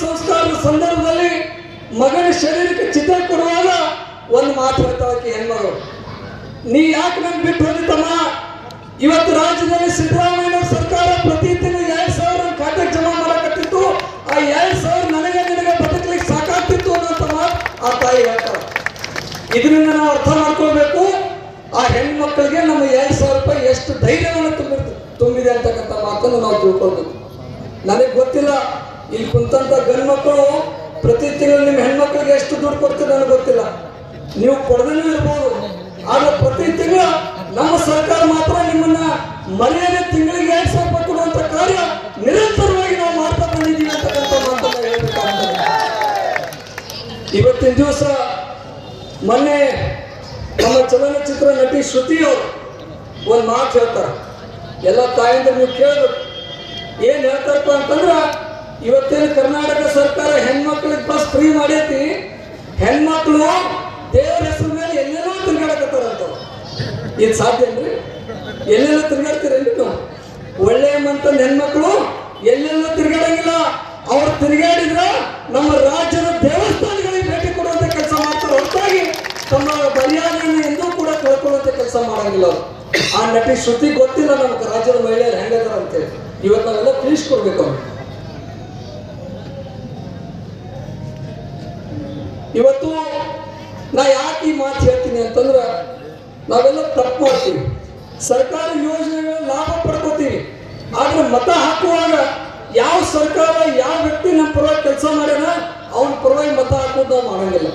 ಸಂಸ್ಕಾರದ ಸಂದರ್ಭದಲ್ಲಿ ಮಗನ ಶರೀರಕ್ಕೆ ಚಿತ್ರ ಕೊಡುವಾಗ ಒಂದು ಮಾತು ಹೇಳ್ತಾವಕ್ಕೆ ಹೆಣ್ಮಗಳು, ನೀ ಯಾಕೆ ನನ್ ಬಿಟ್ಟು ಹೋದಿತ್ತಮ್ಮ ಇವತ್ತು ರಾಜ್ಯದಲ್ಲಿ ಸಿದ್ದರಾಮಯ್ಯ ಸರ್ಕಾರ ಪ್ರತಿ ತಿಂಗಳು ಎರಡ್ ಸಾವಿರ ಖಾತೆಗೆ ಜಮಾ ಮಾಡಕತ್ತಿತ್ತು. ಆ ಎರಡ್ ಸಾವಿರ ನನಗೆ ನಿನಗೆ ಬದುಕಲಿಕ್ಕೆ ಸಾಕಾಗ್ತಿತ್ತು ಅನ್ನೋಂಥ ಮಾತು ಆ ತಾಯಿ ಹೇಳ್ತಾರೆ ಇದರಿಂದ ನಾವು ಅರ್ಥ ಮಾಡ್ಕೊಳ್ಬೇಕು. ಆ ಹೆಣ್ಮಕ್ಳಿಗೆ ನಮ್ಮ ಎರಡ್ ಸಾವಿರ ರೂಪಾಯಿ ಎಷ್ಟು ಧೈರ್ಯವನ್ನು ತುಂಬಿರ್ತದೆ ತುಂಬಿದೆ ಅಂತಕ್ಕಂಥ ಮಾತನ್ನು ನಾವು ತಿಳ್ಕೊಳ್ಬೇಕು. ನನಗೆ ಗೊತ್ತಿಲ್ಲ ಇಲ್ಲಿ ಕುಂತಂತ ಗಂಡು ಮಕ್ಕಳು ಪ್ರತಿ ತಿಂಗಳು ನಿಮ್ಮ ಹೆಣ್ಮಕ್ಳಿಗೆ ಎಷ್ಟು ದುಡ್ಡು ಕೊಡ್ತೀರ ನನಗೆ ಗೊತ್ತಿಲ್ಲ. ನೀವು ಕೊಡದೇನೂ ಇರ್ಬೋದು, ಆದ್ರೆ ಪ್ರತಿ ತಿಂಗಳು ನಮ್ಮ ಸರ್ಕಾರ ಮಾತ್ರ ನಿಮ್ಮನ್ನ ಮನೆಯಲ್ಲಿ ತಿಂಗಳಿಗೆ ಎರಡು ಸಾವಿರ ರೂಪಾಯಿ ಕೊಡುವಂತ ಕಾರ್ಯ ನಿರಂತರವಾಗಿ ನಾವು ಮಾಡ್ತಾ ಬಂದಿದ್ದೀವಿ ಅಂತಕ್ಕಂಥ ಮಾತನ್ನ ಹೇಳ್ಬೇಕಾಗ್ತದೆ. ಇವತ್ತಿನ ದಿವಸ ಮೊನ್ನೆ ನಮ್ಮ ಚಲನಚಿತ್ರ ನಟಿ ಶ್ರುತಿ ಅವರು ಒಂದು ಮಾತು ಹೇಳ್ತಾರೆ. ಎಲ್ಲ ತಾಯಿಂದ ನೀವು ಕೇಳಬೇಕು. ಏನ್ ಹೇಳ್ತಾರಪ್ಪ ಅಂತಂದ್ರ ಇವತ್ತೇನು ಕರ್ನಾಟಕ ಸರ್ಕಾರ ಹೆಣ್ಮಕ್ಳಿಗೆ ಬಸ್ ಫ್ರೀ ಮಾಡೈತಿ. ಹೆಣ್ಮಕ್ಳು ದೇವರ ಹೆಸರು ಮೇಲೆ ಎಲ್ಲೆಲ್ಲೋ ತಿರ್ಗಾಡಕತ್ತಾರಂತ ಇದು ಸಾಧ್ಯ ಏನ್ರಿ? ಎಲ್ಲೆಲ್ಲೋ ತಿರ್ಗಾಡ್ತೀರೇನ್ರಿ ನೀವು? ಒಳ್ಳೆ ಮಂತಂದ ಹೆಣ್ಮಕ್ಳು ಎಲ್ಲೆಲ್ಲೋ ತಿರ್ಗಾಡಂಗಿಲ್ಲ. ಅವ್ರು ತಿರ್ಗಾಡಿದ್ರೆ ನಮ್ಮ ರಾಜ್ಯದ ದೇವಸ್ಥಾನಗಳಿಗೆ ಭೇಟಿ ಕೊಡುವಂತ ಕೆಲಸ ಮಾಡ್ತಾರೆ. ಹೊರತಾಗಿ ತಮ್ಮ ಮರ್ಯಾದೆಯನ್ನು ಎಂದೂ ಕೂಡ ಕಳ್ಕೊಳ್ಳುವಂತ ಕೆಲಸ ಮಾಡಂಗಿಲ್ಲ ಅವ್ರು. ಆ ನಟಿ ಶ್ರುತಿ ಗೊತ್ತಿಲ್ಲ ನಮ್ಗೆ. ರಾಜ್ಯದ ಮಹಿಳೆಯರು ಹೆಂಗದಾರ ಅಂತೇಳಿ ಇವತ್ತು ನಾವೆಲ್ಲ ತಿಳಿಸ್ಕೊಡ್ಬೇಕು ಅವ್ರು ಇವತ್ತು ನಾ ಯಾಕೆ ಈ ಮಾತು ಹೇಳ್ತೀನಿ ಅಂತಂದ್ರೆ ನಾವೆಲ್ಲ ತಪ್ಪು ಮಾಡ್ತೀವಿ. ಸರ್ಕಾರ ಯೋಜನೆಗಳ ಲಾಭ ಪಡ್ಕೋತೀವಿ. ಆದ್ರೆ ಮತ ಹಾಕುವಾಗ ಯಾವ ಸರ್ಕಾರ, ಯಾವ ವ್ಯಕ್ತಿ ನಮ್ಮ ಪರವಾಗಿ ಕೆಲಸ ಮಾಡ್ಯಾನ, ಅವನ ಪರವಾಗಿ ಮತ ಹಾಕೋದು ನಾವು ಮಾಡಂಗಿಲ್ಲ.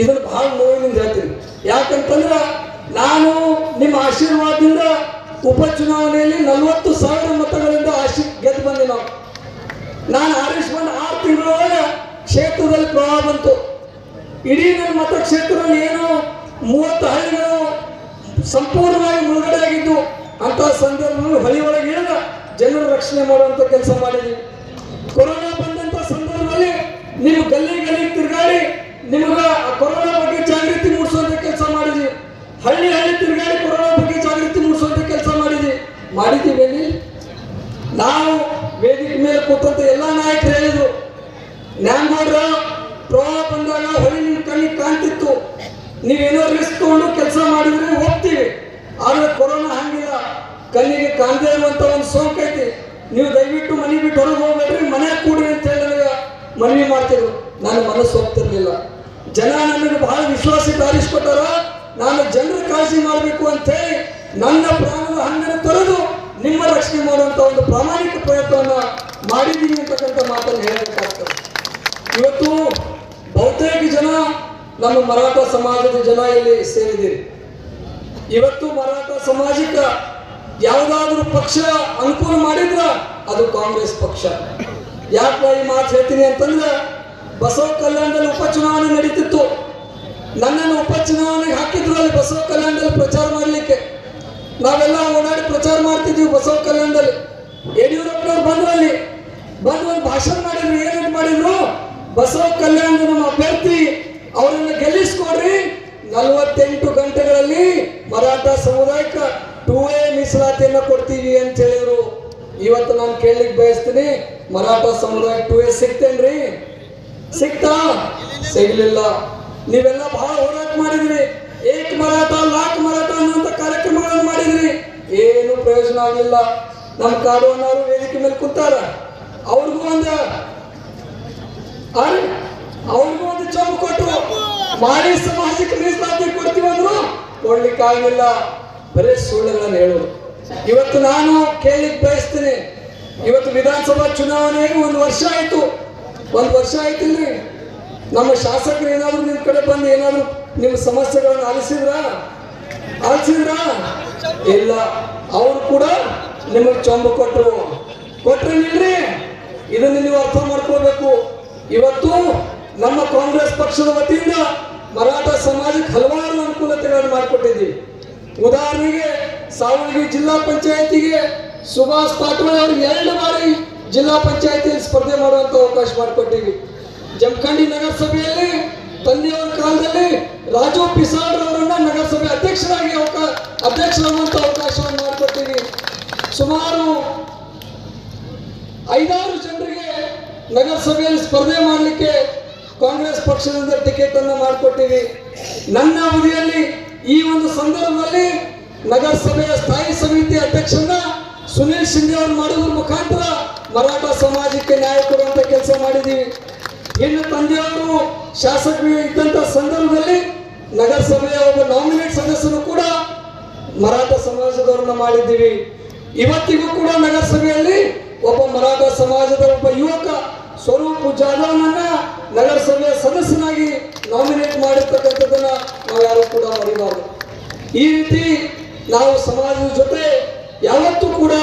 ಇದನ್ನ ಬಹಳ ನೋವಿನಿಂದ ಹೇಳ್ತೀನಿ. ಯಾಕಂತಂದ್ರೆ ನಾನು ನಿಮ್ಮ ಆಶೀರ್ವಾದದಿಂದ ಉಪಚುನಾವಣೆಯಲ್ಲಿ ನಲವತ್ತು ಸಾವಿರ ಮತಗಳಿಂದ ಆಶೀರ್ ಗೆದ್ದು ಬಂದೆ ನಾವು. ನಾನು ಆರಿಸ್ಕೊಂಡು ಆರು ತಿಂಗಳೊಳಗೆ ಕ್ಷೇತ್ರದಲ್ಲಿ ಪ್ರವಾಹ ಬಂತು. ಇಡೀ ನನ್ನ ಮತಕ್ಷೇತ್ರದಲ್ಲಿ ಏನು ಮೂವತ್ತು ಹಳ್ಳಿಗಳು ಸಂಪೂರ್ಣವಾಗಿ ಮುಳುಗಡೆ ಆಗಿದ್ದು ಅಂತ ಸಂದರ್ಭದಲ್ಲಿ ಹೊಳಿ ಒಳಗೆ ಇಳಿದ ಜನರ ರಕ್ಷಣೆ ಮಾಡುವಂತ ಕೆಲಸ ಮಾಡಿದ್ವಿ ಕೊರೋನಾ ಬಂದಂತ ಸಂದರ್ಭದಲ್ಲಿ ನೀವು ಗಲ್ಲಿ ಗಲ್ಲಿ ತಿರುಗಾಡಿ, ನಿಮಗ ಕೊರೋನಾ ಬಗ್ಗೆ ಜಾಗೃತಿ ಮೂಡಿಸುವಂತ ಕೆಲಸ ಮಾಡಿದ್ವಿ ಹಳ್ಳಿ ಹಳ್ಳಿ ತಿರುಗಾಡಿ ಕೊರೋನಾ ಬಗ್ಗೆ ಜಾಗೃತಿ ಮೂಡಿಸುವಂತ ಕೆಲಸ ಮಾಡಿದ್ವಿ ಮಾಡಿದ್ದೀವಿ ಎಲ್ಲಿ? ನಾವು ವೇದಿಕೆ ಮೇಲೆ ಕೂತಂತ ಎಲ್ಲಾ ನಾಯಕರು ಹೇಳಿದ್ರು ನ್ಯಾಂಗೋಡ್ರ ಪ್ರವಾಹ ಬಂದಾಗ ಹೊಳಿ ನಿಮ್ ಕಣ್ಣಿಗೆ ಕಾಣ್ತಿತ್ತು. ನೀವೇನೋ ರಿಸ್ಕ್ ತಗೊಂಡು ಕೆಲಸ ಮಾಡಿದ್ರೆ ಹೋಗ್ತೀವಿ. ಆದ್ರೆ ಕೊರೋನಾ ಹಂಗಿಲ್ಲ. ಕಣ್ಣಿಗೆ ಕಾಣದೇ ಇರುವಂತ ಒಂದು ಸೋಂಕು ನೀವು ದಯವಿಟ್ಟು ಮನೆ ಬಿಟ್ಟು ಹೊರಗೆ ಹೋಗ್ಬೇಡ್ರಿ, ಮನೆ ಕೂಡಿ ಅಂತ ಹೇಳಿ ನನಗೆ ಮನವಿ ಮಾಡ್ತಿದ್ರು. ನಾನು ಮನಸ್ಸು ಹೋಗ್ತಿರ್ಲಿಲ್ಲ ಜನ ನನಗೆ ಬಹಳ ವಿಶ್ವಾಸ ಧಾರಿಸ್ಕೊಟ್ಟಾರ ನಾನು ಜನರ ಕಾಳಜಿ ಮಾಡಬೇಕು ಅಂತ ಹೇಳಿ ನನ್ನ ಪ್ರಾಣದ ಹಣ್ಣನ್ನು ತೊರೆದು ನಿಮ್ಮ ರಕ್ಷಣೆ ಮಾಡುವಂತ ಒಂದು ಪ್ರಾಮಾಣಿಕ ಪ್ರಯತ್ನವನ್ನ ಮಾಡಿದ್ದೀನಿ ಅಂತಕ್ಕಂಥ ಮಾತನ್ನು ಹೇಳಬೇಕಾಗ್ತದೆ ಇವತ್ತು ಬಹುತೇಕ ಜನ ನಮ್ಮ ಮರಾಠ ಸಮಾಜದ ಜನ ಇಲ್ಲಿ ಸೇರಿದ್ದೀರಿ. ಇವತ್ತು ಮರಾಠ ಸಮಾಜಕ್ಕೆ ಯಾವುದಾದ್ರೂ ಪಕ್ಷ ಅನುಕೂಲ ಮಾಡಿದ್ರ ಅದು ಕಾಂಗ್ರೆಸ್ ಪಕ್ಷ. ಯಾಕೆ ಈ ಮಾತು ಹೇಳ್ತೀನಿ ಅಂತಂದ್ರೆ ಬಸವ ಕಲ್ಯಾಣದಲ್ಲಿ ಉಪಚುನಾವಣೆ ನಡೀತಿತ್ತು. ನನ್ನನ್ನು ಉಪಚುನಾವಣೆಗೆ ಹಾಕಿದ್ರು ಅಲ್ಲಿ ಬಸವ ಕಲ್ಯಾಣದಲ್ಲಿ ಪ್ರಚಾರ ಮಾಡಲಿಕ್ಕೆ. ನಾವೆಲ್ಲ ಓಡಾಡಿ ಪ್ರಚಾರ ಮಾಡ್ತಿದ್ವಿ ಬಸವ ಕಲ್ಯಾಣದಲ್ಲಿ. ಯಡಿಯೂರಪ್ಪನವ್ರು ಬಂದ್ರಲ್ಲಿ ಬಂದು ಒಂದು ಭಾಷಣ ಮಾಡಿದ್ರು, ಏನಂತ ಮಾಡಿದ್ರು? ಬಸವ ಕಲ್ಯಾಣದ ನಮ್ಮ ಅಭ್ಯರ್ಥಿ ಅವರನ್ನು ಗೆಲ್ಲಿಸ್ಕೊಡ್ರಿ. ನಲವತ್ತೆಂಟು ಗಂಟೆಗಳಲ್ಲಿ ಮರಾಠ ಸಮುದಾಯಕ್ಕೆ ಟೂ ಎ ಮೀಸಲಾತಿಯನ್ನ ಕೊಡ್ತೀವಿ ಅಂತ ಹೇಳಿದ್ರು. ಇವತ್ತು ನಾನು ಕೇಳಲಿಕ್ಕೆ ಬಯಸ್ತೀನಿ, ಮರಾಠ ಸಮುದಾಯ ಟೂ ಎ ಸಿಗ್ತೇನ್ರಿ? ಸಿಗ್ತಾ? ಸಿಗ್ಲಿಲ್ಲ. ನೀವೆಲ್ಲ ಬಹಳ ಹೋರಾಟ ಮಾಡಿದ್ರಿ. ಏಕ್ ಮರಾಠ ಲಾಕ್ ಮರಾಠ ಅನ್ನುವಂತ ಕಾರ್ಯಕ್ರಮಗಳನ್ನು ಮಾಡಿದ್ರಿ. ಏನು ಪ್ರಯೋಜನ ಆಗಿಲ್ಲ ನಮ್ಮ ಕಾಡುವಣ್ಣವರು ವೇದಿಕೆ ಮೇಲೆ ಕೂತಾರ ಅವ್ರಿಗೂ ಒಂದು ಅರೆ ಅವ್ರಿಗೂ ಒಂದು ಚಂಪು ಕೊಟ್ಟರು ಮಾಡಿ ಸಮಾಜಕ್ಕೆ ಮೀಸಲಾತಿ ಕೊಡ್ಲಿಕ್ಕೆ ಆಗಲಿಲ್ಲ. ಬರೀ ಸುಳ್ಳುಗಳನ್ನು ಹೇಳೋದು. ಇವತ್ತು ನಾನು ಕೇಳಲಿಕ್ಕೆ ಬಯಸ್ತೀನಿ. ಇವತ್ತು ವಿಧಾನಸಭಾ ಚುನಾವಣೆಗೆ ಒಂದು ವರ್ಷ ಆಯ್ತು. ಒಂದು ವರ್ಷ ಆಯ್ತಿಲ್ರಿ ನಮ್ಮ ಶಾಸಕರು ಏನಾದ್ರು ನಿಮ್ ಕಡೆ ಬಂದು ಏನಾದ್ರು ನಿಮ್ಮ ಸಮಸ್ಯೆಗಳನ್ನು ಆಲಿಸಿದ್ರ? ಆಲಿಸಿದ್ರ? ಇಲ್ಲ. ಅವರು ಕೂಡ ನಿಮಗೆ ಚೊಂಬು ಕೊಟ್ಟರು ಕೊಟ್ರಿ ನಿಲ್ರಿ. ಇದನ್ನು ನೀವು ಅರ್ಥ ಮಾಡ್ಕೋಬೇಕು. ಇವತ್ತು ನಮ್ಮ ಕಾಂಗ್ರೆಸ್ ಪಕ್ಷದ ವತಿಯಿಂದ ಮರಾಠ ಸಮಾಜಕ್ಕೆ ಹಲವಾರು ಅನುಕೂಲತೆಗಳನ್ನು ಮಾಡಿಕೊಟ್ಟಿದ್ದೀವಿ. ಉದಾಹರಣೆಗೆ ಸಾವಳಗಿ ಜಿಲ್ಲಾ ಪಂಚಾಯತಿಗೆ ಸುಭಾಷ್ ಪಾಟೀಲ್ ಅವರು ಎರಡು ಬಾರಿ ಜಿಲ್ಲಾ ಪಂಚಾಯತಿಯಲ್ಲಿ ಸ್ಪರ್ಧೆ ಮಾಡುವಂತ ಅವಕಾಶ ಮಾಡಿಕೊಟ್ಟಿವಿ ಜಮಖಂಡಿ ನಗರಸಭೆಯಲ್ಲಿ ತಂದೆಯವರ ಕಾಲದಲ್ಲಿ ರಾಜು ಪಿಸಾಡ್ ಅವರನ್ನ ನಗರಸಭೆ ಅಧ್ಯಕ್ಷರಾಗಿ ಅವಕಾಶ ಅಧ್ಯಕ್ಷರಾಗುವಂತ ಅವಕಾಶವನ್ನು ಮಾಡಿಕೊಟ್ಟಿವಿ ಸುಮಾರು ಐದಾರು ಜನರಿಗೆ ನಗರಸಭೆಯಲ್ಲಿ ಸ್ಪರ್ಧೆ ಮಾಡಲಿಕ್ಕೆ ಕಾಂಗ್ರೆಸ್ ಪಕ್ಷದಿಂದ ಟಿಕೆಟ್ ಅನ್ನು ಮಾಡಿಕೊಟ್ಟಿವಿ. ನನ್ನ ಅವಧಿಯಲ್ಲಿ ಈ ಒಂದು ಸಂದರ್ಭದಲ್ಲಿ ನಗರಸಭೆಯ ಸ್ಥಾಯಿ ಸಮಿತಿ ಅಧ್ಯಕ್ಷನ ಸುನೀಲ್ ಶಿಂದೆ ಅವರು ಮಾಡೋದ್ರ ಮುಖಾಂತರ ಮರಾಠ ಸಮಾಜಕ್ಕೆ ನ್ಯಾಯ ಕೊಡುವಂತ ಕೆಲಸ ಮಾಡಿದ್ದೀವಿ ಇನ್ನು ತಂದೆಯವರು ಶಾಸಕರು ಇದ್ದಂತ ಸಂದರ್ಭದಲ್ಲಿ ನಗರಸಭೆಯ ಒಬ್ಬ ನಾಮಿನೇಟ್ ಸದಸ್ಯರು ಕೂಡ ಮರಾಠ ಸಮಾಜದವರನ್ನ ಮಾಡಿದ್ದೀವಿ. ಇವತ್ತಿಗೂ ಕೂಡ ನಗರಸಭೆಯಲ್ಲಿ ಒಬ್ಬ ಮರಾಠ ಸಮಾಜದ ಒಬ್ಬ ಯುವಕ ಸ್ವರೂಪ್ ಜಾಧವ್ನನ್ನ ನಗರಸಭೆಯ ಸದಸ್ಯನಾಗಿ ನಾಮಿನೇಟ್ ಮಾಡಿರ್ತಕ್ಕಂಥದ್ದನ್ನ ನಾವು ಯಾರು ಕೂಡ ಮರಿಬಾರ್ದು ಈ ರೀತಿ ನಾವು ಸಮಾಜದ ಜೊತೆ ಯಾವತ್ತೂ ಕೂಡ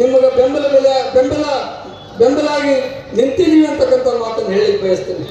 ನಿಮಗೆ ಬೆಂಬಲ ಬೆಲೆ, ಬೆಂಬಲ, ಬೆಂಬಲಾಗಿ ನಿಂತಿದ್ದೀವಿ ಅಂತಕ್ಕಂಥ ಮಾತನ್ನು ಹೇಳಿ ಬಯಸ್ತೇನೆ.